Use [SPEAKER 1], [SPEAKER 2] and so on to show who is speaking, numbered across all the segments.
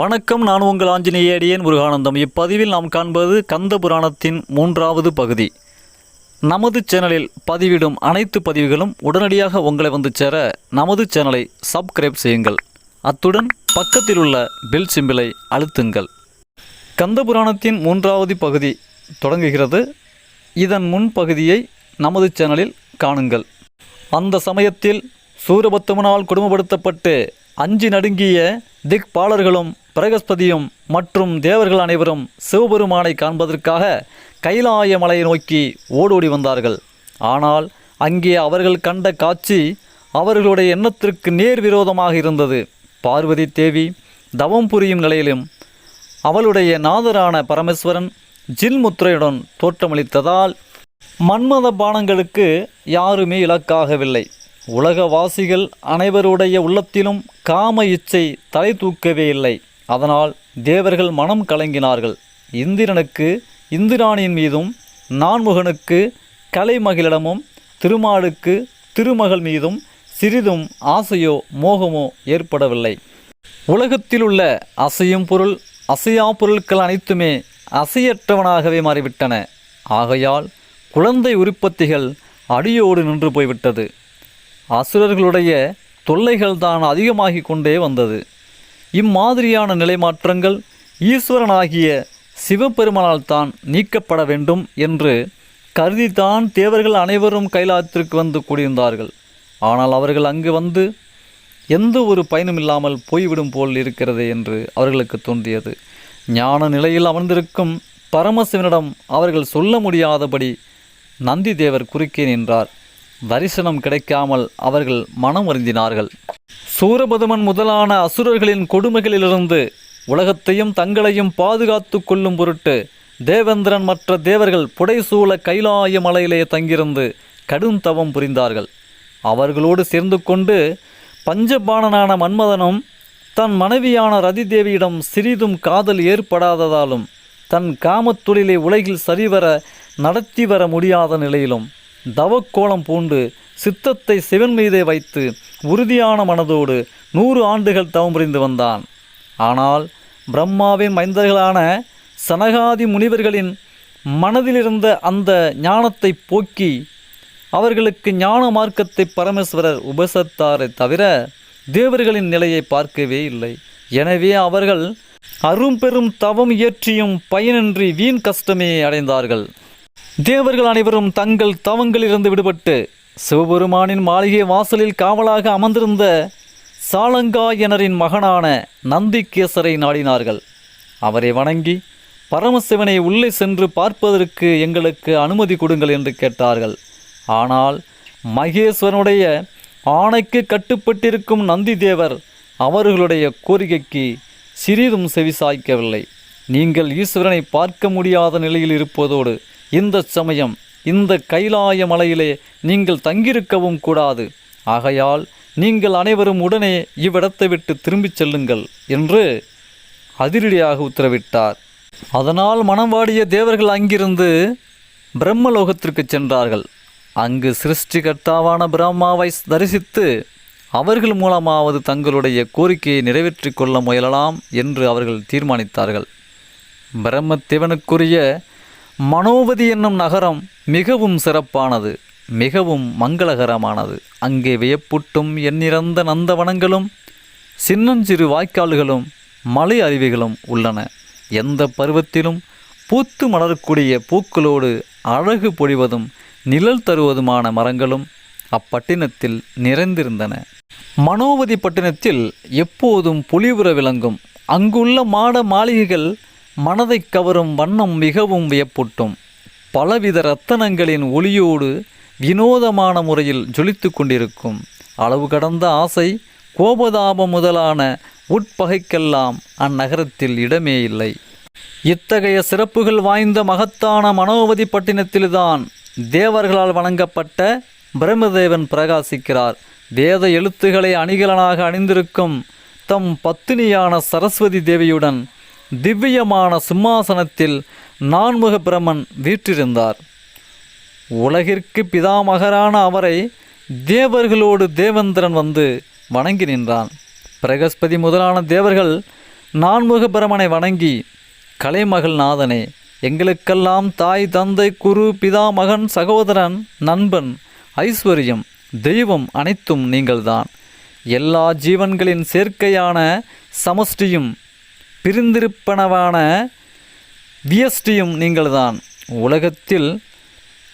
[SPEAKER 1] வணக்கம் நான் உங்கள் ஆஞ்சநேயடியன் முருகானந்தம். இப்பதிவில் நாம் காண்பது கந்த புராணத்தின் மூன்றாவது பகுதி. நமது சேனலில் பதிவிடும் அனைத்து பதிவுகளும் உடனடியாக உங்களை வந்து சேர நமது சேனலை சப்ஸ்கிரைப் செய்யுங்கள். அத்துடன் பக்கத்தில் உள்ள பெல் சிம்பிளை அழுத்துங்கள். கந்த புராணத்தின் மூன்றாவது பகுதி தொடங்குகிறது. இதன் முன்பகுதியை நமது சேனலில் காணுங்கள். அந்த சமயத்தில் சூரபத்தமனால் கொடுமைப்படுத்தப்பட்டு அஞ்சு நடுங்கிய திக்பாலர்களும் பிரகஸ்பதியும் மற்றும் தேவர்கள் அனைவரும் சிவபெருமானை காண்பதற்காக கைலாய மலையை நோக்கி ஓடோடி வந்தார்கள். ஆனால் அங்கே அவர்கள் கண்ட காட்சி அவர்களுடைய எண்ணத்திற்கு நேர் விரோதமாக இருந்தது. பார்வதி தேவி தவம் புரியும் நிலையிலும் அவளுடைய நாதரான பரமேஸ்வரன் ஜில்முத்திரையுடன் தோற்றமளித்ததால் மன்மத பானங்களுக்கு யாருமே இலக்காகவில்லை. உலகவாசிகள் அனைவருடைய உள்ளத்திலும் காம இச்சை தலை தூக்கவே இல்லை. அதனால் தேவர்கள் மனம் கலங்கினார்கள். இந்திரனுக்கு இந்திராணியின் மீதும் நான்முகனுக்கு கலைமகளிடமும் திருமாலுக்கு திருமகள் மீதும் சிறிதும் ஆசையோ மோகமோ ஏற்படவில்லை. உலகத்தில் உள்ள அசையும் பொருள் அசையா பொருட்கள் அனைத்துமே அசையற்றவனாகவே மாறிவிட்டன. ஆகையால் குழந்தை உற்பத்திகள் அடியோடு நின்று போய்விட்டது. அசுரர்களுடைய தொல்லைகள் தான் அதிகமாகிக் கொண்டே வந்தது. இம்மாதிரியான நிலைமாற்றங்கள் ஈஸ்வரனாகிய சிவபெருமானால் தான் நீக்கப்பட வேண்டும் என்று கருதித்தான் தேவர்கள் அனைவரும் கைலாத்திற்கு வந்து கூடியிருந்தார்கள். ஆனால் அவர்கள் அங்கு வந்து எந்த ஒரு பயனும் இல்லாமல் போய்விடும் போல் இருக்கிறதே என்று அவர்களுக்கு தோன்றியது. ஞான நிலையில் அமர்ந்திருக்கும் பரமசிவனிடம் அவர்கள் சொல்ல முடியாதபடி நந்தி தேவர் குறுக்கே நின்றார். தரிசனம் கிடைக்காமல் அவர்கள் மனம் வருந்தினார்கள். சூரபதுமன் முதலான அசுரர்களின் கொடுமைகளிலிருந்து உலகத்தையும் தங்களையும் பாதுகாத்து கொள்ளும் பொருட்டு தேவேந்திரன் மற்ற தேவர்கள் புடைசூழ கைலாய மலையிலே தங்கியிருந்து கடும் தவம் புரிந்தார்கள். அவர்களோடு சேர்ந்து கொண்டு பஞ்சபாணனான மன்மதனும் தன் மனைவியான ரதி தேவியிடம் சிறிதும் காதல் ஏற்படாததாலும் தன் காமத்தொழிலை உலகில் சரிவர நடத்தி வர முடியாத நிலையிலும் தவக்கோலம் பூண்டு சித்தத்தை சிவன் மீதே வைத்து உறுதியான மனதோடு நூறு ஆண்டுகள் தவம் புரிந்து வந்தான். ஆனால் பிரம்மாவின் மைந்தர்களான சனகாதி முனிவர்களின் மனதிலிருந்த அந்த ஞானத்தை போக்கி அவர்களுக்கு ஞான மார்க்கத்தை பரமேஸ்வரர் உபசத்தாரை தவிர தேவர்களின் நிலையை பார்க்கவே இல்லை. எனவே அவர்கள் அரும்பெரும் தவம் இயற்றியும் பயனின்றி வீண் கஷ்டமே அடைந்தார்கள். தேவர்கள் அனைவரும் தங்கள் தவங்களிலிருந்து விடுபட்டு சிவபெருமானின் மாளிகை வாசலில் காவலாக அமர்ந்திருந்த சாலங்காயனரின் மகனான நந்திகேசரை நாடினார்கள். அவரை வணங்கி பரமசிவனை உள்ளே சென்று பார்ப்பதற்கு எங்களுக்கு அனுமதி கொடுங்கள் என்று கேட்டார்கள். ஆனால் மகேஸ்வரனுடைய ஆணைக்கு கட்டுப்பட்டிருக்கும் நந்தி தேவர் அவர்களுடைய கோரிக்கைக்கு சிறிதும் செவிசாய்க்கவில்லை. நீங்கள் ஈஸ்வரனை பார்க்க முடியாத நிலையில் இருப்பதோடு இந்த சமயம் இந்த கைலாய மலையிலே நீங்கள் தங்கியிருக்கவும் கூடாது. ஆகையால் நீங்கள் அனைவரும் உடனே இவ்விடத்தை விட்டு திரும்பிச் செல்லுங்கள் என்று அதிரடியாக உத்தரவிட்டார். அதனால் மனம்வாடிய தேவர்கள் அங்கிருந்து பிரம்மலோகத்திற்கு சென்றார்கள். அங்கு சிருஷ்டிகர்த்தாவான பிரம்மாவை தரிசித்து அவர்கள் மூலமாவது தங்களுடைய கோரிக்கையை நிறைவேற்றிக் கொள்ள முயலலாம் என்று அவர்கள் தீர்மானித்தார்கள். பிரம்மத்தேவனுக்குரிய மனோவதி என்னும் நகரம் மிகவும் சிறப்பானது மிகவும் மங்களகரமானது. அங்கே வியப்புட்டும் எண்ணிறந்த நந்தவனங்களும் சின்னஞ்சிறு வாய்க்கால்களும் மலை அருவிகளும் உள்ளன. எந்த பருவத்திலும் பூத்து மலரக்கூடிய பூக்களோடு அழகு பொழிவதும் நிழல் தருவதுமான மரங்களும் அப்பட்டினத்தில் நிறைந்திருந்தன. மனோவதி பட்டினத்தில் எப்போதும் புலிபுற விளங்கும். அங்குள்ள மாட மாளிகைகள் மனதை கவரும் வண்ணம் மிகவும் வியப்பூட்டும். பலவித ரத்தனங்களின் ஒளியோடு வினோதமான முறையில் ஜொலித்து கொண்டிருக்கும். அளவு கடந்த ஆசை கோபதாபம் முதலான உட்பகைக்கெல்லாம் அந்நகரத்தில் இடமே இல்லை. இத்தகைய சிறப்புகள் வாய்ந்த மகத்தான மனோவதி பட்டினத்தில்தான் தேவர்களால் வணங்கப்பட்ட பிரம்மதேவன் பிரகாசிக்கிறார். வேத எழுத்துக்களை அணிகலனாக அணிந்திருக்கும் தம் பத்தினியான சரஸ்வதி தேவியுடன் திவ்யமான சிம்மாசனத்தில் நான்முக பிரமன் வீற்றிருந்தார். உலகிற்கு பிதாமகரான அவரை தேவர்களோடு தேவேந்திரன் வந்து வணங்கி நின்றான். பிரகஸ்பதி முதலான தேவர்கள் நான்முக பிரமனை வணங்கி கலைமகள் நாதனே எங்களுக்கெல்லாம் தாய் தந்தை குரு பிதா மகன் சகோதரன் நண்பன் ஐஸ்வர்யம் தெய்வம் அனைத்தும் நீங்கள்தான். எல்லா ஜீவன்களின் சேர்க்கையான சமஷ்டியும் பிரிந்திருப்பனவான வியஷ்டியும் நீங்கள்தான். உலகத்தில்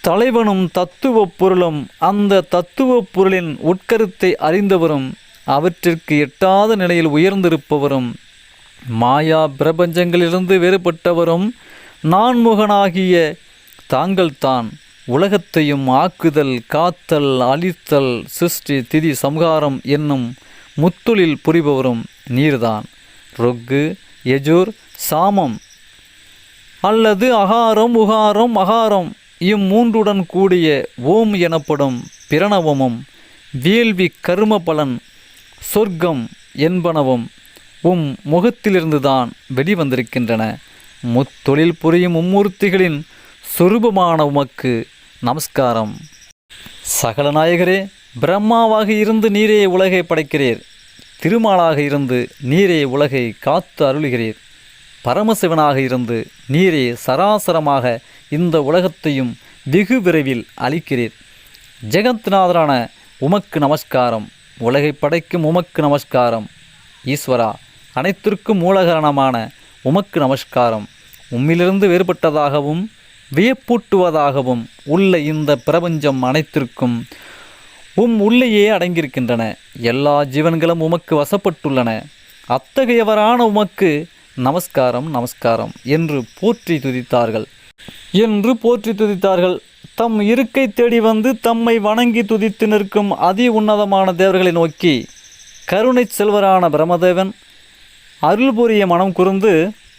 [SPEAKER 1] தலைவனும் தத்துவ பொருளும் அந்த தத்துவ பொருளின் உட்கருத்தை அறிந்தவரும் அவற்றிற்கு எட்டாத நிலையில் உயர்ந்திருப்பவரும் மாயா பிரபஞ்சங்களிலிருந்து வேறுபட்டவரும் நான்முகனாகிய தாங்கள்தான். உலகத்தையும் ஆக்குதல் காத்தல் அழித்தல் சிருஷ்டி திதி சம்ஹாரம் என்னும் முத்துளில் புரிபவரும் நீர்தான். ரொக்கு எஜூர் சாமம். அல்லது அகாரம் உகாரம் அகாரம். இம்மூன்றுடன் கூடிய ஓம் எனப்படும் பிரணவமும் வேள்வி கரும பலன் சொர்க்கம் என்பனவும் உம் முகத்திலிருந்துதான் வெளிவந்திருக்கின்றன. முத்தொழில் புரியும் மும்மூர்த்திகளின் சொரூபமான உமக்கு நமஸ்காரம். சகலநாயகரே பிரம்மாவாக இருந்து நீரே உலகை படைக்கிறீர். திருமாலாக இருந்து நீரே உலகை காத்து அருளுகிறீர். பரமசிவனாக இருந்து நீரே சராசரமாக இந்த உலகத்தையும் வெகு விரைவில் அளிக்கிறீர் ஜெகத்நாதரான உமக்கு நமஸ்காரம். உலகை படைக்கும் உமக்கு நமஸ்காரம். ஈஸ்வரா அனைத்திற்கும் மூலகரணமான உமக்கு நமஸ்காரம். உம்மிலிருந்து வேறுபட்டதாகவும் வியப்பூட்டுவதாகவும் உள்ள இந்த பிரபஞ்சம் அனைத்திற்கும் உம் உள்ளேயே அடங்கியிருக்கின்றன. எல்லா ஜீவன்களும் உமக்கு வசப்பட்டுள்ளன. அத்தகையவரான உமக்கு நமஸ்காரம் நமஸ்காரம் என்று போற்றி துதித்தார்கள். என்று போற்றி துதித்தார்கள். தம் இருக்கை தேடி வந்து தம்மை வணங்கி துதித்து நிற்கும் அதி உன்னதமான தேவர்களை நோக்கி கருணை செல்வரான பிரமதேவன் அருள் புரிய மனம் குறுந்து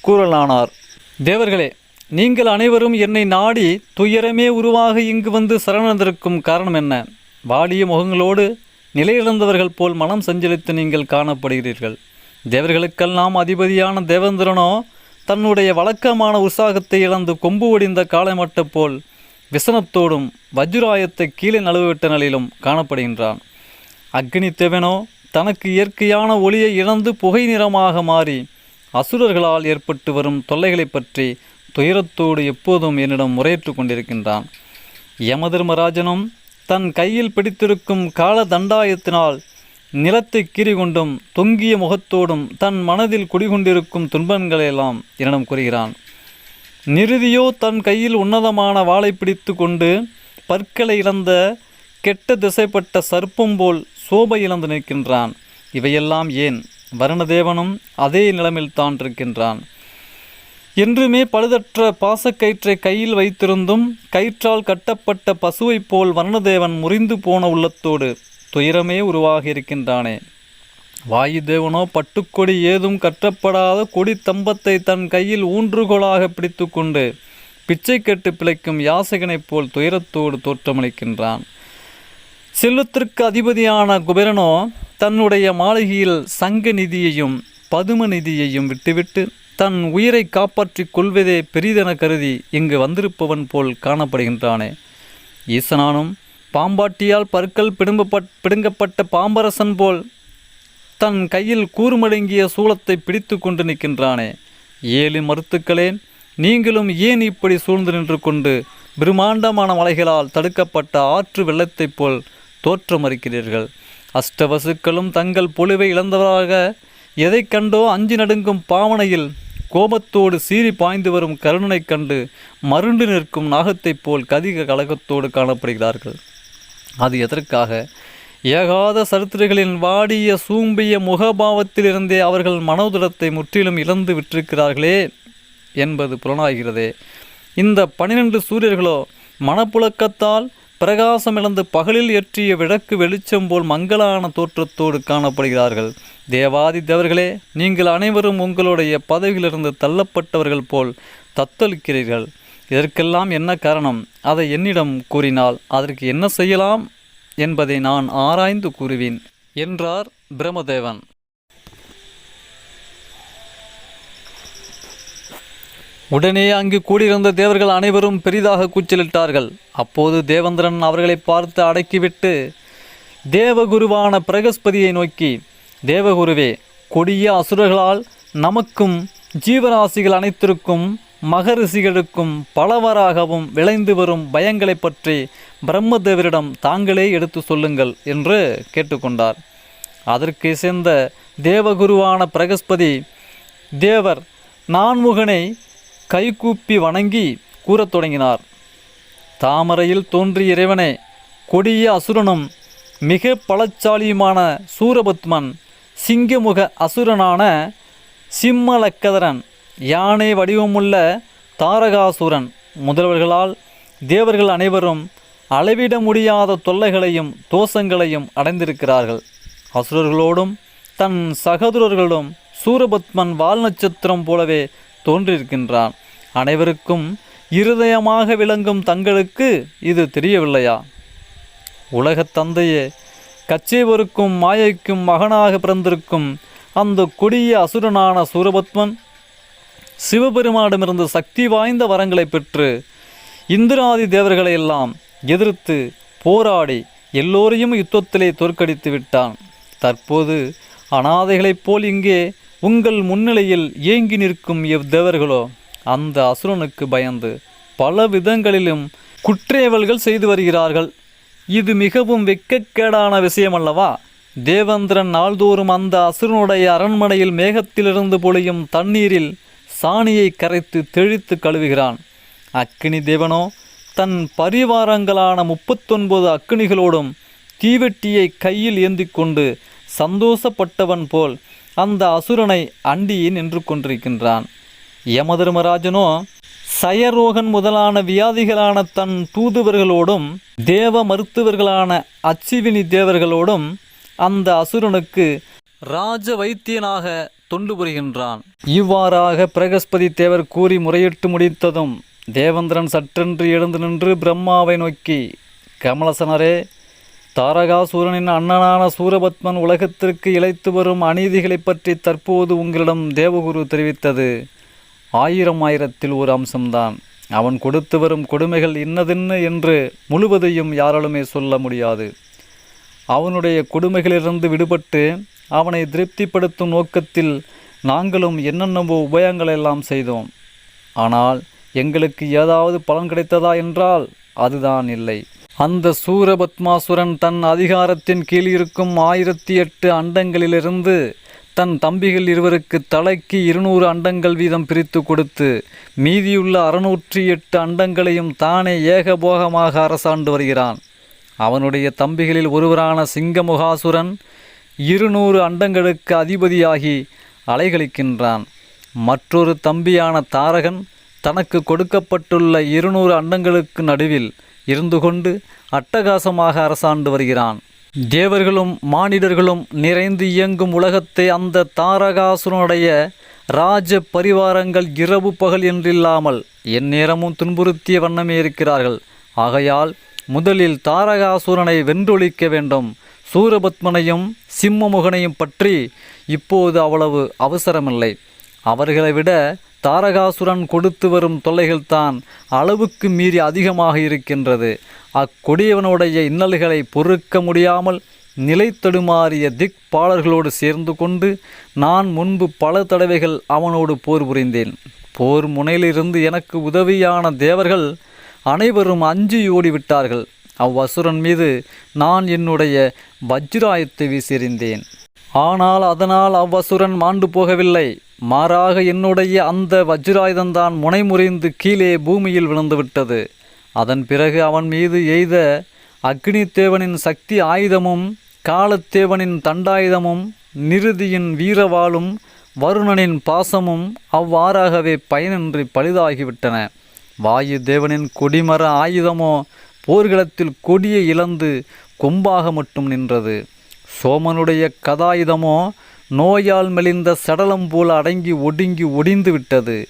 [SPEAKER 1] கூறலானார். தேவர்களே நீங்கள் அனைவரும் என்னை நாடி துயரமே உருவாக இங்கு வந்து சரணந்திருக்கும் காரணம் என்ன? வாடிய முகங்களோடு நிலையிழந்தவர்கள் போல் மனம் சஞ்சலித்து நீங்கள் காணப்படுகிறீர்கள். தேவர்களுக்கெல்லாம் அதிபதியான தேவேந்திரனோ தன்னுடைய வழக்கமான உற்சாகத்தை இழந்து கொம்பு ஒடிந்த காளைமட்ட போல் விசனத்தோடும் வஜ்ராயத்தை கீழே நழுவிவிட்ட நிலையிலும் காணப்படுகின்றான். அக்னி தேவனோ தனக்கு இயற்கையான ஒளியை இழந்து புகை நிறமாக மாறி அசுரர்களால் ஏற்பட்டு வரும் தொல்லைகளைப் பற்றி துயரத்தோடு எப்போதும் என்னிடம் முறையிட்டு கொண்டிருக்கின்றான். யமதர்மராஜனும் தன் கையில் பிடித்திருக்கும் கால தண்டாயத்தினால் நிலத்தை கீறிகொண்டும் தொங்கிய முகத்தோடும் தன் மனதில் குடிகொண்டிருக்கும் துன்பங்களையெல்லாம் என்னிடம் கூறுகிறான். நிறுதியோ தன் கையில் உன்னதமான வாளை பிடித்து கொண்டு பற்களை இழந்த கெட்ட திசைப்பட்ட சர்ப்பம் போல் சோபை இழந்து நிற்கின்றான். இவையெல்லாம் ஏன்? வருணதேவனும் அதே நிலைமையில் தான் இருக்கின்றான். என்றுமே பழுதற்ற பாசக்கயிற்றை கையில் வைத்திருந்தும் கயிற்றால் கட்டப்பட்ட பசுவைப் போல் வர்ணதேவன் முறிந்து போன உள்ளத்தோடு துயரமே உருவாகியிருக்கின்றானே. வாயுதேவனோ பட்டுக்கொடி ஏதும் கட்டப்படாத கொடி தம்பத்தை தன் கையில் ஊன்றுகோலாக பிடித்துக்கொண்டு பிச்சை கட்டு பிழைக்கும் யாசகனைப் போல் துயரத்தோடு தோற்றமளிக்கின்றான். செல்வத்திற்கு அதிபதியான குபேரனோ தன்னுடைய மாளிகையில் சங்க நிதியையும் பதும நிதியையும் விட்டுவிட்டு தன் உயிரை காப்பாற்றிக் கொள்வதே பெரிதென கருதி இங்கு வந்திருப்பவன் போல் காணப்படுகின்றானே. ஈசனானும் பாம்பாட்டியால் பற்கள் பிடுங்கப்பட் பிடுங்கப்பட்ட பாம்பரசன் போல் தன் கையில் கூர்மடங்கிய சூளத்தை பிடித்து கொண்டு நிற்கின்றானே. ஏழு மருத்துக்களே நீங்களும் ஏன் இப்படி சூழ்ந்து நின்று கொண்டு பிரம்மாண்டமான மலைகளால் தடுக்கப்பட்ட ஆற்று வெள்ளத்தைப் போல் தோற்றமறுக்கிறீர்கள்? அஷ்டவசுக்களும் தங்கள் பொலிவை இழந்தவராக எதைக் கண்டோ அஞ்சு நடுங்கும் பாவனையில் கோபத்தோடு சீறி பாய்ந்து வரும் கருணனைக் கண்டு மருண்டு நிற்கும் நாகத்தைப் போல் கதிக கலகத்தோடு காணப்படுகிறார்கள். அது எதற்காக? ஏகாத சரித்திரங்களின் வாடிய சூம்பிய முகபாவத்திலிருந்தே அவர்கள் மனோதரத்தை முற்றிலும் இழந்து விட்டிருக்கிறார்களே என்பது புலனாகிறதே. இந்த பனிரெண்டு சூரியர்களோ மனப்புழக்கத்தால் பிரகாசம் இழந்து பகலில் ஏற்றிய விளக்கு வெளிச்சம் போல் மங்களான தோற்றத்தோடு காணப்படுகிறார்கள். தேவாதி தேவர்களே நீங்கள் அனைவரும் உங்களுடைய பதவியிலிருந்து தள்ளப்பட்டவர்கள் போல் தத்தளிக்கிறீர்கள். இதற்கெல்லாம் என்ன காரணம்? அதை என்னிடம் கூறினால் அதற்கு என்ன செய்யலாம்? என்பதை நான் ஆராய்ந்து கூறுவேன் என்றார் பிரமதேவன் உடனே அங்கு கூடியிருந்த தேவர்கள் அனைவரும் பெரிதாக கூச்சலிட்டார்கள். அப்போது தேவேந்திரன் அவர்களை பார்த்து அடக்கிவிட்டு தேவகுருவான பிரகஸ்பதியை நோக்கி தேவகுருவே கொடிய அசுரர்களால் நமக்கும் ஜீவராசிகள் அனைத்திற்கும் மகரிஷிகளுக்கும் பலவராகவும் விளைந்து வரும் பயங்களைப் பற்றி பிரம்மதேவரிடம் தாங்களே எடுத்து சொல்லுங்கள் என்று கேட்டுக்கொண்டார். அதற்கு சேர்ந்த தேவகுருவான பிரகஸ்பதி தேவர் நான்முகனை கைகூப்பி வணங்கி கூறத் தொடங்கினார். தாமரையில் தோன்றிய இறைவனே கொடிய அசுரனும் மிக பலச்சாலியுமான சூரபத்மன் சிங்கமுக அசுரனான சிம்மலக்கதரன் யானை வடிவமுள்ள தாரகாசுரன் முதல்வர்களால் தேவர்கள் அனைவரும் அளவிட முடியாத தொல்லைகளையும் தோஷங்களையும் அடைந்திருக்கிறார்கள். அசுரர்களோடும் தன் சகோதரர்களும் சூரபத்மன் வால் நட்சத்திரம் போலவே தோன்றியிருக்கின்றான் அனைவருக்கும் இருதயமாக விளங்கும் தங்களுக்கு இது தெரியவில்லையா? உலகத் தந்தையே கச்சேவருக்கும் மாயைக்கும் மகனாக பிறந்திருக்கும் அந்த கொடிய அசுரனான சூரபத்மன் சிவபெருமானிடமிருந்து சக்தி வாய்ந்த வரங்களை பெற்று இந்திராதி தேவர்களை எல்லாம் எதிர்த்து போராடி எல்லோரையும் யுத்தத்திலே தோற்கடித்து விட்டான் தற்போது அனாதைகளைப் போல் இங்கே உங்கள் முன்னிலையில் ஏங்கி நிற்கும் எவ்தேவர்களோ அந்த அசுரனுக்கு பயந்து பல விதங்களிலும் குற்றேவல்கள் செய்து வருகிறார்கள். இது மிகவும் வெட்கக்கேடான விஷயமல்லவா? தேவேந்திரன் நாள்தோறும் அந்த அசுரனுடைய அரண்மனையில் மேகத்திலிருந்து பொழியும் தண்ணீரில் சாணியை கரைத்து தெளித்து கழுவுகிறான். அக்கினி தேவனோ தன் பரிவாரங்களான முப்பத்தொன்பது அக்கினிகளோடும் தீவெட்டியை கையில் ஏந்தி கொண்டு சந்தோஷப்பட்டவன் போல் அந்த அசுரனை அண்டியே நின்று கொண்டிருக்கின்றான். யமதர்மராஜனோ சயரோகன் முதலான வியாதிகளான தன் தூதுவர்களோடும் தேவ மருத்துவர்களான அச்சிவினி தேவர்களோடும் அந்த அசுரனுக்கு ராஜ வைத்தியனாக தொண்டு புரிகின்றான். இவ்வாறாக பிரகஸ்பதி தேவர் கூறி முறையிட்டு முடித்ததும் தேவேந்திரன் சற்றென்று எழுந்து நின்று பிரம்மாவை நோக்கி கமலசனரே தாரகாசூரனின் அண்ணனான சூரபத்மன் உலகத்திற்கு இழைத்து வரும் அநீதிகளைப் பற்றி தற்போது உங்களிடம் தேவகுரு தெரிவித்தது. ஆயிரம் ஆயிரத்தில் ஒரு அம்சம்தான். அவன் கொடுத்து வரும் கொடுமைகள் இன்னதென்ன என்று முழுவதையும் யாராலுமே சொல்ல முடியாது. அவனுடைய கொடுமைகளிலிருந்து விடுபட்டு அவனை திருப்திப்படுத்தும் நோக்கத்தில் நாங்களும் என்னென்னவோ உபயங்களெல்லாம் செய்தோம். ஆனால் எங்களுக்கு ஏதாவது பலன் கிடைத்ததா என்றால் அதுதான் இல்லை. அந்த சூரபத்மாசுரன் தன் அதிகாரத்தின் கீழ் இருக்கும் ஆயிரத்தி எட்டு அண்டங்களிலிருந்து தன் தம்பிகள் இருவருக்கு தலைக்கு இருநூறு அண்டங்கள் வீதம் பிரித்து கொடுத்து மீதியுள்ள அறுநூற்றி எட்டு அண்டங்களையும் தானே ஏகபோகமாக அரசாண்டு வருகிறான். அவனுடைய தம்பிகளில் ஒருவரான சிங்கமுகாசுரன் இருநூறு அண்டங்களுக்கு அதிபதியாகி அலைகளிக்கின்றான் மற்றொரு தம்பியான தாரகன் தனக்கு கொடுக்கப்பட்டுள்ள இருநூறு அண்டங்களுக்கு நடுவில் இருந்து கொண்டு அட்டகாசமாக அரசாண்டு வருகிறான். தேவர்களும் மானிடர்களும் நிறைந்து இயங்கும் உலகத்தை அந்த தாரகாசுரனுடைய ராஜ பரிவாரங்கள் இரவு பகல் என்றில்லாமல் எந்நேரமும் துன்புறுத்திய வண்ணமே இருக்கிறார்கள். ஆகையால் முதலில் தாரகாசுரனை வென்றொழிக்க வேண்டும். சூரபத்மனையும் சிம்மமுகனையும் பற்றி இப்போது அவ்வளவு அவசரமில்லை. அவர்களை விட தாரகாசுரன் கொடுத்து வரும் தொல்லைகள்தான் அளவுக்கு மீறி அதிகமாக இருக்கின்றது. அக்கொடியவனுடைய இன்னல்களை பொறுக்க முடியாமல் நிலை தடுமாறிய திக்பாலர்களோடு சேர்ந்து கொண்டு நான் முன்பு பல தடவைகள் அவனோடு போர் புரிந்தேன். போர் முனையிலிருந்து எனக்கு உதவியான தேவர்கள் அனைவரும் அஞ்சி ஓடிவிட்டார்கள். அவ்வசுரன் மீது நான் என்னுடைய வஜ்ராயத்தை வீசியிருந்தேன் ஆனால் அதனால் அவ்வசுரன் மாண்டு போகவில்லை. மாறாக என்னுடைய அந்த வஜ்ராயுதந்தான் முனைமுறிந்து கீழே பூமியில் விழுந்துவிட்டது. அதன் பிறகு அவன் மீது எய்த அக்னித்தேவனின் சக்தி ஆயுதமும் காலத்தேவனின் தண்டாயுதமும் நிருதியின் வீரவாளும் வருணனின் பாசமும் அவ்வாறாகவே பயனின்றி பழுதாகிவிட்டன. வாயு தேவனின் கொடிமர ஆயுதமோ போர்க்களத்தில் கொடியை இழந்து கொம்பாக மட்டும் நின்றது. சோமனுடைய கதாயுதமோ நோயால் மெலிந்த சடலம் போல் அடங்கி ஒடுங்கி ஒடிந்து விட்டது.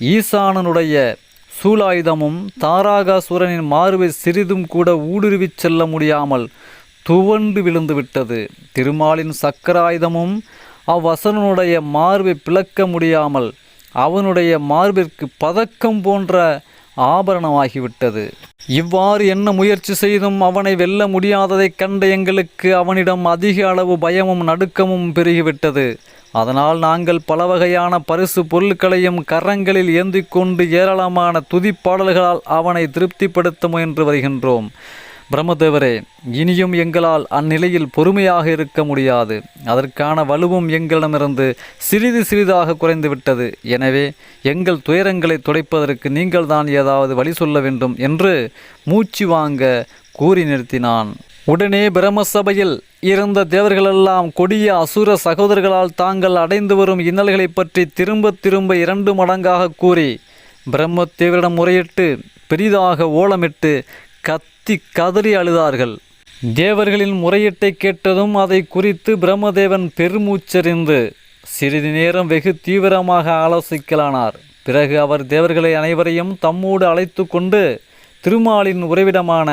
[SPEAKER 1] ஈசானனுடைய சூலாயுதமும் தாராகாசுரனின் மார்பை சிறிதும் கூட ஊடுருவிச் செல்ல முடியாமல் துவண்டு விழுந்து விட்டது. திருமாலின் சக்கராயுதமும் அவ்வசனனுடைய மார்பை பிளக்க முடியாமல் அவனுடைய மார்பிற்கு பதக்கம் போன்ற ஆபரணமாகிவிட்டது. இவ்வாறு என்ன முயற்சி செய்தும் அவனை வெல்ல முடியாததைக் கண்ட எங்களுக்கு அவனிடம் அதிக அளவு பயமும் நடுக்கமும் பெருகிவிட்டது. அதனால் நாங்கள் பல வகையான பரிசு பொருட்களையும் கரங்களில் ஏந்தி கொண்டு ஏராளமான துதிப்பாடல்களால் அவனை திருப்திப்படுத்த முயன்று வருகின்றோம். பிரம்மதேவரே இனியும் எங்களால் அந்நிலையில் பொறுமையாக இருக்க முடியாது. அதற்கான வலுவும் எங்களிடமிருந்து சிறிது சிறிதாக குறைந்துவிட்டது. எனவே எங்கள் துயரங்களை துடைப்பதற்கு நீங்கள் தான் ஏதாவது வழி சொல்ல வேண்டும் என்று மூச்சு வாங்க கூறி நிறுத்தினான். உடனே பிரம்மசபையில் இருந்த தேவர்களெல்லாம் கொடிய அசுர சகோதரர்களால் தாங்கள் அடைந்து வரும் இன்னல்களைப் பற்றி திரும்ப திரும்ப இரண்டு மடங்காக கூறி பிரம்மத்தேவரிடம் முறையிட்டு பெரிதாக ஓலமிட்டு கத் கத்தி கதறி அழுதார்கள். தேவர்களின் முறையீட்டை கேட்டதும் அதை குறித்து பிரம்மதேவன் பெருமூச்சறிந்து சிறிது நேரம் வெகு தீவிரமாக ஆலோசிக்கலானார். பிறகு அவர் தேவர்களை அனைவரையும் தம்மோடு அழைத்து கொண்டு திருமாலின் உறைவிடமான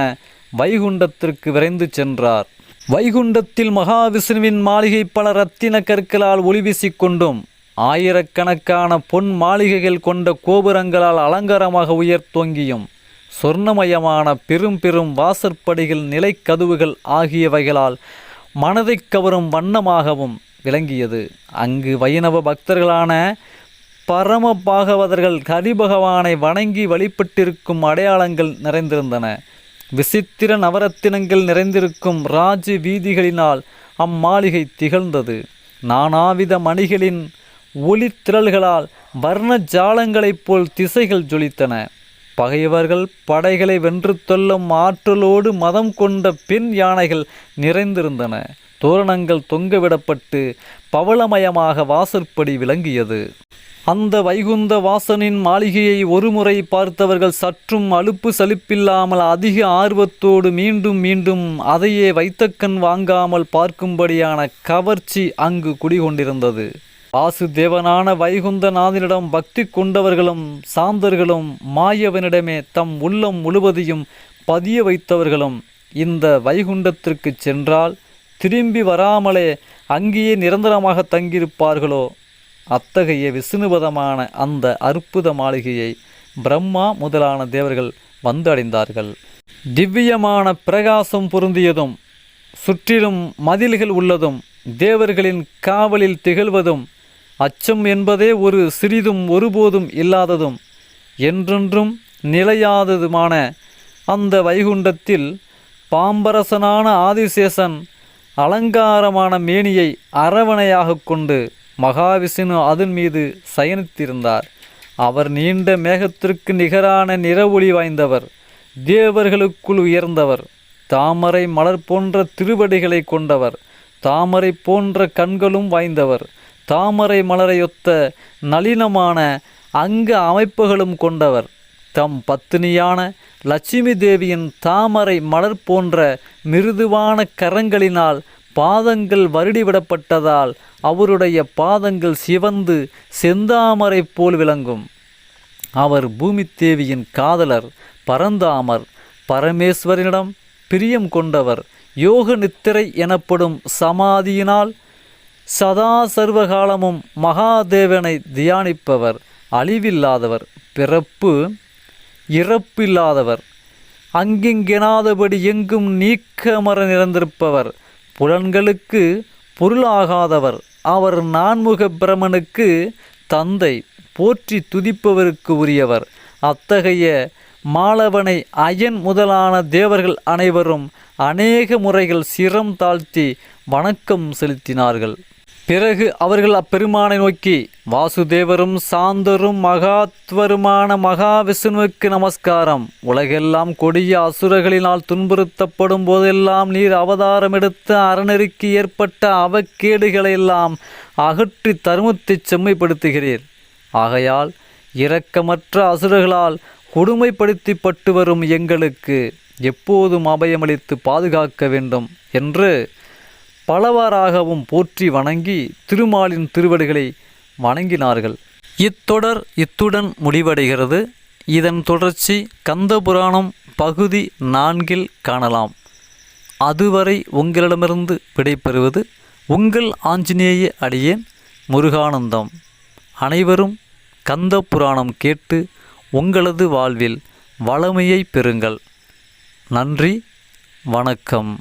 [SPEAKER 1] வைகுண்டத்திற்கு விரைந்து சென்றார். வைகுண்டத்தில் மகாவிஷ்ணுவின் மாளிகை பல ரத்தின கற்களால் ஒளி வீசிக்கொண்டும் ஆயிரக்கணக்கான பொன் மாளிகைகள் கொண்ட கோபுரங்களால் அலங்காரமாக உயர்த்தோங்கியும் சொர்ணமயமான பெரும் பெரும் வாசற்படிகள் நிலைக்கதவுகள் ஆகியவைகளால் மனதைக் கவரும் வண்ணமாகவும் விளங்கியது. அங்கு வைணவ பக்தர்களான பரம பாகவதர்கள் ஹரிபகவானை வணங்கி வழிபட்டிருக்கும் அடையாளங்கள் நிறைந்திருந்தன. விசித்திர நவரத்தினங்கள் நிறைந்திருக்கும் ராஜ வீதிகளினால் அம்மாளிகை திகழ்ந்தது. நானாவித மணிகளின் ஒளித்திரள்களால் வர்ண ஜாலங்களைப் போல் திசைகள் ஜொலித்தன. பகைவர்கள் படைகளை வென்று தொல்லும் ஆற்றலோடு மதம் கொண்ட பெண் யானைகள் நிறைந்திருந்தன. தோரணங்கள் தொங்கவிடப்பட்டு பவளமயமாக வாசற்படி விளங்கியது. அந்த வைகுந்த வாசனின் மாளிகையை ஒருமுறை பார்த்தவர்கள் சற்றும் அலுப்பு சலிப்பில்லாமல் அதிக ஆர்வத்தோடு மீண்டும் மீண்டும் அதையே வைத்தக்கண் வாங்காமல் பார்க்கும்படியான கவர்ச்சி அங்கு குடிகொண்டிருந்தது. வாசுதேவனான வைகுந்தநாதனிடம் பக்தி கொண்டவர்களும் சாந்தர்களும் மாயவனிடமே தம் உள்ளம் முழுவதையும் பதிய வைத்தவர்களும் இந்த வைகுண்டத்திற்கு சென்றால் திரும்பி வராமலே அங்கேயே நிரந்தரமாக தங்கியிருப்பார்களோ? அத்தகைய விஷ்ணுபதமான அந்த அற்புத மாளிகையை பிரம்மா முதலான தேவர்கள் வந்து அடைந்தார்கள் திவ்யமான பிரகாசம் பொருந்தியதும் சுற்றிலும் மதில்கள் உள்ளதும் தேவர்களின் காவலில் திகழ்வதும் அச்சம் என்பதே ஒரு சிறிதும் ஒருபோதும் இல்லாததும் என்றென்றும் நிலையாததுமான அந்த வைகுண்டத்தில் பாம்பரசனான ஆதிசேஷன் அலங்காரமான மேனியை அரவணையாக கொண்டு மகாவிஷ்ணு அதன் மீது சயனித்திருந்தார். அவர் நீண்ட மேகத்திற்கு நிகரான நிறவொளி வாய்ந்தவர் தேவர்களுக்குள் உயர்ந்தவர் தாமரை மலர் போன்ற திருவடிகளை கொண்டவர் தாமரை போன்ற கண்களும் வாய்ந்தவர் தாமரை மலரையொத்த நளினமான அங்க அமைப்புகளும் கொண்டவர். தம் பத்தினியான லட்சுமி தேவியின் தாமரை மலர் போன்ற மிருதுவான கரங்களினால் பாதங்கள் வருடிவிடப்பட்டதால் அவருடைய பாதங்கள் சிவந்து செந்தாமரை போல் விளங்கும். அவர் பூமி தேவியின் காதலர் பரந்தாமர் பரமேஸ்வரனிடம் பிரியம் கொண்டவர் யோக நித்திரை எனப்படும் சமாதியினால் சதா சர்வகாலமும் மகாதேவனை தியானிப்பவர் அழிவில்லாதவர் பிறப்பு இறப்பில்லாதவர் அங்கிங்கெனாதபடி எங்கும் நீக்கமர நிறந்திருப்பவர் புலன்களுக்கு பொருளாகாதவர் அவர் நான்முக பிரமனுக்கு தந்தை போற்றி துதிப்பவருக்கு உரியவர். அத்தகைய மாலவனை அயன் முதலான தேவர்கள் அனைவரும் அநேக முறைகள் சிரம் தாழ்த்தி வணக்கம் செலுத்தினார்கள். பிறகு அவர்கள் அப்பெருமானை நோக்கி வாசுதேவரும் சாந்தரும் மகாத்வருமான மகாவிஷ்ணுவுக்கு நமஸ்காரம். உலகெல்லாம் கொடிய அசுரர்களினால் துன்புறுத்தப்படும் போதெல்லாம் நீர் அவதாரம் எடுத்து அறநெறிக்கு ஏற்பட்ட அவக்கேடுகளையெல்லாம் அகற்றி தருமத்தைச் செம்மைப்படுத்துகிறீர். ஆகையால் இரக்கமற்ற அசுரர்களால் கொடுமைப்படுத்திப்பட்டு வரும் எங்களுக்கு எப்போதும் அபயமளித்து பாதுகாக்க வேண்டும் என்று பலவாறாகவும் போற்றி வணங்கி திருமாலின் திருவடிகளை வணங்கினார்கள். இத்தொடர் இத்துடன் முடிவடைகிறது. இதன் தொடர்ச்சி கந்தபுராணம் பகுதி நான்கில் காணலாம். அதுவரை உங்களிடமிருந்து விடைபெறுவது உங்கள் ஆஞ்சநேய அடியேன் முருகானந்தம். அனைவரும் கந்த புராணம் கேட்டு உங்களது வாழ்வில் வளமையை பெறுங்கள். நன்றி வணக்கம்.